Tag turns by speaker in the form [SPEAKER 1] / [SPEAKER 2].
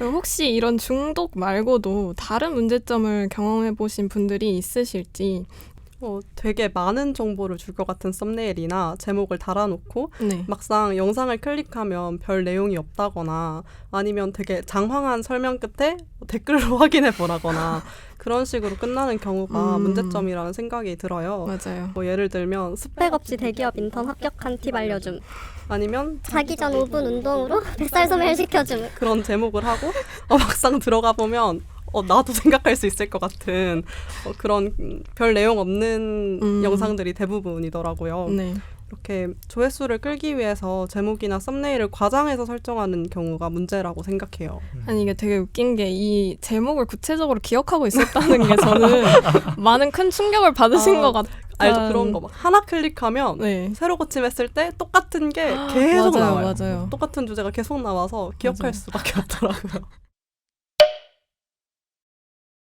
[SPEAKER 1] 혹시 이런 중독 말고도 다른 문제점을 경험해 보신 분들이 있으실지
[SPEAKER 2] 어, 되게 많은 정보를 줄 것 같은 썸네일이나 제목을 달아놓고
[SPEAKER 1] 네.
[SPEAKER 2] 막상 영상을 클릭하면 별 내용이 없다거나 아니면 되게 장황한 설명 끝에 댓글로 확인해 보라거나 그런 식으로 끝나는 경우가
[SPEAKER 1] 음.
[SPEAKER 2] 문제점이라는 생각이 들어요.
[SPEAKER 1] 맞아요.
[SPEAKER 2] 뭐 예를 들면
[SPEAKER 3] 스펙 없이 대기업 인턴 합격한 팁 알려줌.
[SPEAKER 2] 아니면
[SPEAKER 3] 자기 전 5분 운동으로 뱃살 소매를 시켜줌.
[SPEAKER 2] 그런 제목을 하고 어, 막상 들어가 보면 어, 나도 생각할 수 있을 것 같은 어, 그런 음, 별 내용 없는
[SPEAKER 1] 음.
[SPEAKER 2] 영상들이 대부분이더라고요.
[SPEAKER 1] 네.
[SPEAKER 2] 이렇게 조회수를 끌기 위해서 제목이나 썸네일을 과장해서 설정하는 경우가 문제라고 생각해요.
[SPEAKER 1] 아니 이게 되게 웃긴 게 이 제목을 구체적으로 기억하고 있었다는 게 저는 많은 큰 충격을 받으신
[SPEAKER 2] 아,
[SPEAKER 1] 것 같아요.
[SPEAKER 2] 알죠? 그런 거 막 하나 클릭하면
[SPEAKER 1] 네.
[SPEAKER 2] 새로 고침했을 때 똑같은 게 계속
[SPEAKER 1] 맞아요,
[SPEAKER 2] 나와요.
[SPEAKER 1] 맞아요.
[SPEAKER 2] 똑같은 주제가 계속 나와서 기억할
[SPEAKER 1] 맞아요.
[SPEAKER 2] 수밖에 없더라고요.